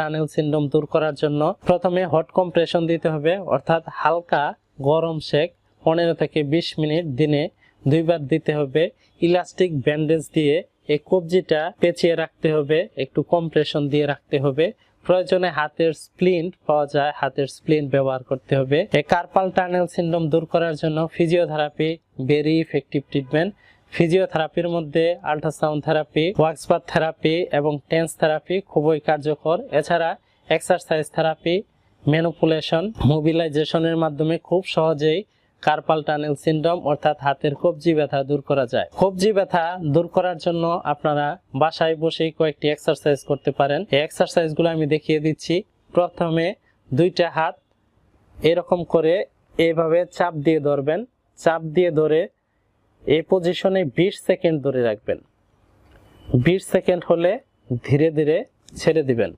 Tunnel syndrome দূর করার জন্য প্রথমে হট কম্প্রেশন দিতে হবে, অর্থাৎ হালকা গরম শেক পনেরো থেকে বিশ মিনিট দিনে দুইবার দিতে হবে। ইলাস্টিক ব্যান্ডেজ দিয়ে এই কবজিটা পেঁচিয়ে রাখতে হবে, একটু কম্প্রেশন দিয়ে রাখতে হবে। প্রয়োজনে হাতের স্প্লিন্ট পাওয়া যায়, হাতের স্প্লিন্ট ব্যবহার করতে হবে। এই কার্পাল টানেল সিন্ড্রোম দূর করার জন্য ফিজিওথেরাপি ভেরি ইফেক্টিভ ট্রিটমেন্ট ফিজিওথেরাপির মধ্যে ultrasound therapy wax bath therapy এবং টেন্স থেরাপি খুবই কার্যকর। এছাড়া এক্সারসাইজ থেরাপি ম্যানুপুলেশন মোবিলাইজেশনের মাধ্যমে খুব সহজেই কার্পাল টানেল সিন্ড্রোম অর্থাৎ হাতের কবজি ব্যথা দূর করা যায়। কবজি ব্যথা দূর করার জন্য আপনারা বাসায় বসেই কয়েকটি এক্সারসাইজ করতে পারেন। এই এক্সারসাইজগুলো আমি দেখিয়ে দিচ্ছি। প্রথমে দুইটা হাত এরকম করে এইভাবে চাপ দিয়ে ধরবেন। চাপ দিয়ে ধরে এই পজিশনে বিশ সেকেন্ড ধরে রাখবেন। বিশ সেকেন্ড হলে ধীরে ধীরে ছেড়ে দিবেন।